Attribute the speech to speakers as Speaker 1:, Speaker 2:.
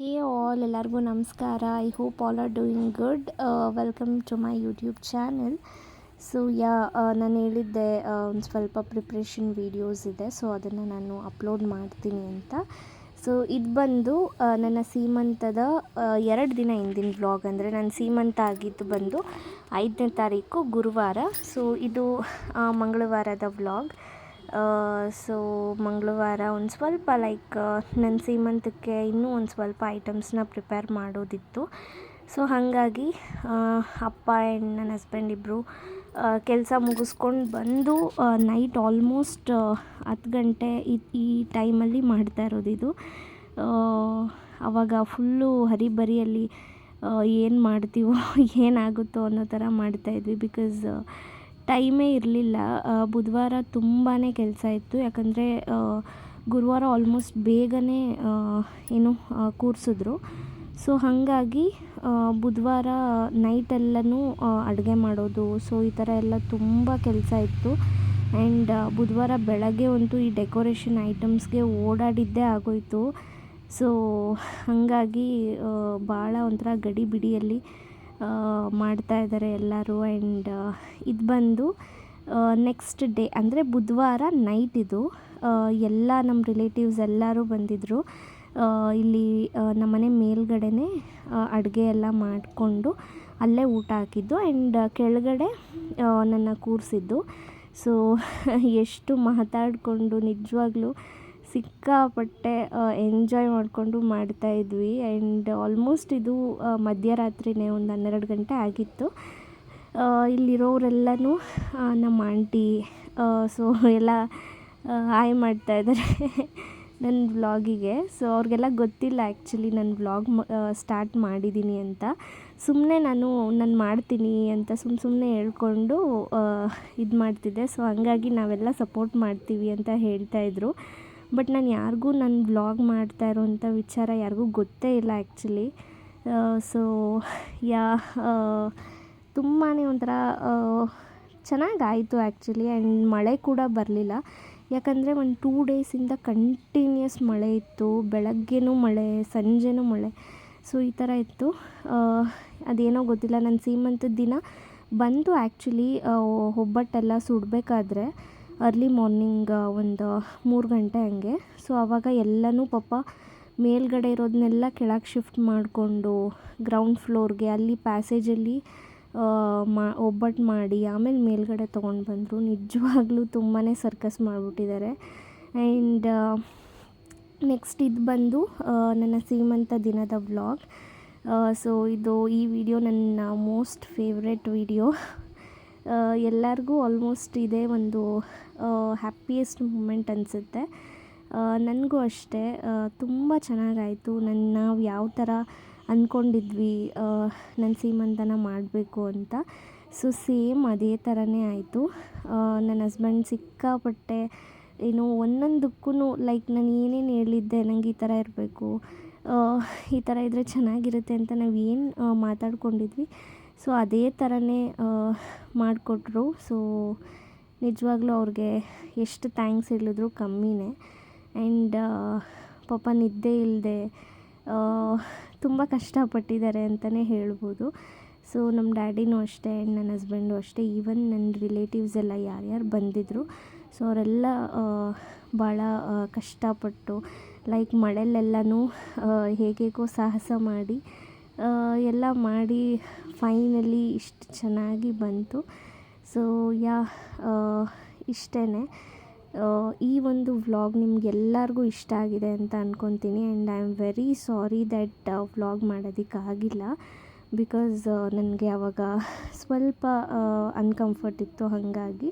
Speaker 1: ಹೇ all ಎಲ್ಲರಿಗೂ ನಮಸ್ಕಾರ. I hope all are doing good welcome to my YouTube channel so yeah ನಾನು ಹೇಳಿದ್ದೆ ಒಂದು ಸ್ವಲ್ಪ ಪ್ರಿಪ್ರೇಷನ್ ವೀಡಿಯೋಸ್ ಇದೆ. ಸೊ ಅದನ್ನು ನಾನು ಅಪ್ಲೋಡ್ ಮಾಡ್ತೀನಿ ಅಂತ. ಸೊ ಇದು ಬಂದು ನನ್ನ ಸೀಮಂತದ ಎರಡು ದಿನ ಹಿಂದಿನ ವ್ಲಾಗ್ ಅಂದರೆ ನನ್ನ ಸೀಮಂತ ಆಗಿದ್ದು ಬಂದು ಐದನೇ ತಾರೀಕು ಗುರುವಾರ. ಸೊ ಇದು ಮಂಗಳವಾರದ ವ್ಲಾಗ್ ಸೊ ಮಂಗಳವಾರ ಒಂದು ಸ್ವಲ್ಪ ಲೈಕ್ ನನ್ನ ಸೀಮಂತಕ್ಕೆ ಇನ್ನೂ ಒಂದು ಸ್ವಲ್ಪ ಐಟಮ್ಸ್ನ ಪ್ರಿಪೇರ್ ಮಾಡೋದಿತ್ತು. ಸೊ ಹಾಗಾಗಿ ಅಪ್ಪ ಆ್ಯಂಡ್ ನನ್ನ ಹಸ್ಬೆಂಡ್ ಇಬ್ಬರು ಕೆಲಸ ಮುಗಿಸ್ಕೊಂಡು ಬಂದು ನೈಟ್ ಆಲ್ಮೋಸ್ಟ್ ಹತ್ತು ಗಂಟೆ ಈ ಈ ಟೈಮಲ್ಲಿ ಮಾಡ್ತಾ ಇರೋದು ಇದು. ಆವಾಗ ಫುಲ್ಲು ಹರಿಬರಿಯಲ್ಲಿ ಏನು ಮಾಡ್ತೀವೋ ಏನಾಗುತ್ತೋ ಅನ್ನೋ ಥರ ಮಾಡ್ತಾಯಿದ್ವಿ ಬಿಕಾಸ್ ಟೈಮೇ ಇರಲಿಲ್ಲ. ಬುಧವಾರ ತುಂಬಾ ಕೆಲಸ ಇತ್ತು. ಯಾಕಂದರೆ ಗುರುವಾರ ಆಲ್ಮೋಸ್ಟ್ ಬೇಗನೆ ಏನು ಕೂರಿಸಿದ್ರು. ಸೊ ಹಾಗಾಗಿ ಬುಧವಾರ ನೈಟೆಲ್ಲನೂ ಅಡುಗೆ ಮಾಡೋದು ಸೊ ಈ ಥರ ಎಲ್ಲ ತುಂಬ ಕೆಲಸ ಇತ್ತು. ಆ್ಯಂಡ್ ಬುಧವಾರ ಬೆಳಗ್ಗೆ ಅಂತೂ ಈ ಡೆಕೋರೇಷನ್ ಐಟಮ್ಸ್ಗೆ ಓಡಾಡಿದ್ದೇ ಆಗೋಯಿತು. ಸೊ ಹಾಗಾಗಿ ಭಾಳ ಒಂಥರ ಗಡಿ ಬಿಡಿಯಲ್ಲಿ ಆ, ಮಾಡ್ತಾ ಇದ್ದಾರೆ ಎಲ್ಲರೂ ಆ್ಯಂಡ್ ಇದು ಬಂದು ನೆಕ್ಸ್ಟ್ ಡೇ ಅಂದರೆ ಬುಧವಾರ ನೈಟ್ ಇದು. ಎಲ್ಲ ನಮ್ಮ ರಿಲೇಟಿವ್ಸ್ ಎಲ್ಲರೂ ಬಂದಿದ್ದರು ಇಲ್ಲಿ ನಮ್ಮನೆ ಮೇಲ್ಗಡೆನೇ ಅಡುಗೆ ಎಲ್ಲ ಮಾಡಿಕೊಂಡು ಅಲ್ಲೇ ಊಟ ಹಾಕಿದ್ದು ಆ್ಯಂಡ್ ಕೆಳಗಡೆ ನನ್ನ ಕೂರಿಸಿದ್ದು. ಸೊ ಎಷ್ಟು ಮಾತಾಡಿಕೊಂಡು ನಿಜವಾಗ್ಲೂ ಸಿಕ್ಕಾಪಟ್ಟೆ ಎಂಜಾಯ್ ಮಾಡಿಕೊಂಡು ಮಾಡ್ತಾಯಿದ್ವಿ ಆ್ಯಂಡ್ ಆಲ್ಮೋಸ್ಟ್ ಇದು ಮಧ್ಯರಾತ್ರಿನೇ ಒಂದು ಹನ್ನೆರಡು ಗಂಟೆ ಆಗಿತ್ತು. ಇಲ್ಲಿರೋರೆಲ್ಲನೂ ನಮ್ಮ ಆಂಟಿ ಸೊ ಎಲ್ಲ ಹಾಯ್ ಮಾಡ್ತಾ ಇದ್ದಾರೆ ನನ್ನ ವ್ಲಾಗಿಗೆ ಸೊ ಅವ್ರಿಗೆಲ್ಲ ಗೊತ್ತಿಲ್ಲ ಆ್ಯಕ್ಚುಲಿ ನಾನು ವ್ಲಾಗ್ ಸ್ಟಾರ್ಟ್ ಮಾಡಿದ್ದೀನಿ ಅಂತ. ಸುಮ್ಮನೆ ನಾನು ನಾನು ಮಾಡ್ತೀನಿ ಅಂತ ಸುಮ್ಮ ಸುಮ್ಮನೆ ಹೇಳ್ಕೊಂಡು ಇದು ಮಾಡ್ತಿದ್ದೆ. ಸೊ ಹಂಗಾಗಿ ನಾವೆಲ್ಲ ಸಪೋರ್ಟ್ ಮಾಡ್ತೀವಿ ಅಂತ ಹೇಳ್ತಾಯಿದ್ರು ಬಟ್ ನಾನು ಯಾರಿಗೂ ನಾನು ವ್ಲಾಗ್ ಮಾಡ್ತಾ ಇರೋವಂಥ ವಿಚಾರ ಯಾರಿಗೂ ಗೊತ್ತೇ ಇಲ್ಲ ಆ್ಯಕ್ಚುಲಿ. ಸೊ, ಯಾ ತುಂಬಾ ಒಂಥರ ಚೆನ್ನಾಗಾಯಿತು ಆ್ಯಕ್ಚುಲಿ ಆ್ಯಂಡ್ ಮಳೆ ಕೂಡ ಬರಲಿಲ್ಲ. ಯಾಕಂದರೆ ಒಂದು ಟೂ ಡೇಸಿಂದ ಕಂಟಿನ್ಯೂಸ್ ಮಳೆ ಇತ್ತು, ಬೆಳಗ್ಗೆನೂ ಮಳೆ, ಸಂಜೆನೂ ಮಳೆ. ಸೊ, ಈ ಥರ ಇತ್ತು. ಅದೇನೋ ಗೊತ್ತಿಲ್ಲ, ನನ್ನ ಸೀಮಂತದ ದಿನ ಬಂತು ಆ್ಯಕ್ಚುಲಿ ಒಬ್ಬಟ್ಟೆಲ್ಲ ಸುಡಬೇಕಾದ್ರೆ ಅರ್ಲಿ ಮಾರ್ನಿಂಗ್ ಒಂದು ಮೂರು ಗಂಟೆ ಹಂಗೆ. ಸೊ ಆವಾಗ ಎಲ್ಲನೂ ಪಾಪ ಮೇಲ್ಗಡೆ ಇರೋದನ್ನೆಲ್ಲ ಕೆಳಗೆ ಶಿಫ್ಟ್ ಮಾಡಿಕೊಂಡು ಗ್ರೌಂಡ್ ಫ್ಲೋರ್ಗೆ ಅಲ್ಲಿ ಪ್ಯಾಸೇಜಲ್ಲಿ ಮಾ, ಒಬ್ಬಟ್ಟು ಮಾಡಿ, ಆಮೇಲೆ ಮೇಲ್ಗಡೆ ತೊಗೊಂಡು ಬಂದರು. ನಿಜವಾಗ್ಲೂ ತುಂಬಾ ಸರ್ಕಸ್ ಮಾಡಿಬಿಟ್ಟಿದ್ದಾರೆ. ಆ್ಯಂಡ್ ನೆಕ್ಸ್ಟ್ ಇದು ಬಂದು ನನ್ನ ಸೀಮಂತ ದಿನದ ವ್ಲಾಗ್ ಸೊ ಇದು ಈ ವಿಡಿಯೋ ನನ್ನ ಮೋಸ್ಟ್ ಫೇವ್ರೆಟ್ ವಿಡಿಯೋ ಎಲ್ಲರಿಗೂ ಆಲ್ಮೋಸ್ಟ್ ಇದೇ ಒಂದು ಹ್ಯಾಪಿಯೆಸ್ಟ್ ಮೂಮೆಂಟ್ ಅನಿಸುತ್ತೆ. ನನಗೂ ಅಷ್ಟೇ. ತುಂಬ ಚೆನ್ನಾಗಾಯಿತು. ನನ್ನ ನಾವು ಯಾವ ಥರ ಅಂದ್ಕೊಂಡಿದ್ವಿ ನನ್ನ ಸೀಮಂತನ ಮಾಡಬೇಕು ಅಂತ. ಸೊ ಸೇಮ್ ಅದೇ ಥರನೇ ಆಯಿತು. ನನ್ನ ಹಸ್ಬೆಂಡ್ ಸಿಕ್ಕಾಪಟ್ಟೆ ಏನು ಒಂದೊಂದಕ್ಕೂ ಲೈಕ್ ನಾನು ಏನೇನು ಹೇಳಿದ್ದೆ, ನಂಗೆ ಈ ಥರ ಇರಬೇಕು ಈ ಥರ ಇದ್ದರೆ ಚೆನ್ನಾಗಿರುತ್ತೆ ಅಂತ ನಾವು ಏನು ಮಾತಾಡ್ಕೊಂಡಿದ್ವಿ. ಸೊ ಅದೇ ಥರನೇ ಮಾಡಿಕೊಟ್ರು. ಸೊ ನಿಜವಾಗ್ಲೂ ಅವ್ರಿಗೆ ಎಷ್ಟು ಥ್ಯಾಂಕ್ಸ್ ಹೇಳಿದ್ರು ಕಮ್ಮಿನೇ. ಆ್ಯಂಡ್ ಪಾಪ ನಿದ್ದೆ ಇಲ್ಲದೆ ತುಂಬ ಕಷ್ಟಪಟ್ಟಿದ್ದಾರೆ ಅಂತಲೇ ಹೇಳ್ಬೋದು. ಸೊ ನಮ್ಮ ಡ್ಯಾಡಿನೂ ಅಷ್ಟೇ ಆ್ಯಂಡ್ ನನ್ನ ಹಸ್ಬೆಂಡು ಅಷ್ಟೇ. ಈವನ್ ನನ್ನ ರಿಲೇಟಿವ್ಸ್ ಎಲ್ಲ ಯಾರ್ಯಾರು ಬಂದಿದ್ದರು ಸೊ ಅವರೆಲ್ಲ ಭಾಳ ಕಷ್ಟಪಟ್ಟು ಲೈಕ್ ಮಳೆಯಲ್ಲೆಲ್ಲನೂ ಹೇಗೇಗೋ ಸಾಹಸ ಮಾಡಿ ಎಲ್ಲ ಮಾಡಿ ಫೈನಲಿ ಇಷ್ಟು ಚೆನ್ನಾಗಿ ಬಂತು. ಸೊ ಯಾ ಇಷ್ಟೇ ಈ ಒಂದು ವ್ಲಾಗ್ ನಿಮ್ಗೆಲ್ಲರಿಗೂ ಇಷ್ಟ ಆಗಿದೆ ಅಂತ ಅಂದ್ಕೊತೀನಿ and I am very sorry that vlog ಮಾಡೋದಕ್ಕಾಗಿಲ್ಲ. Because ನನಗೆ ಆವಾಗ ಸ್ವಲ್ಪ ಅನ್ಕಂಫರ್ಟ್ ಇತ್ತು ಹಾಗಾಗಿ.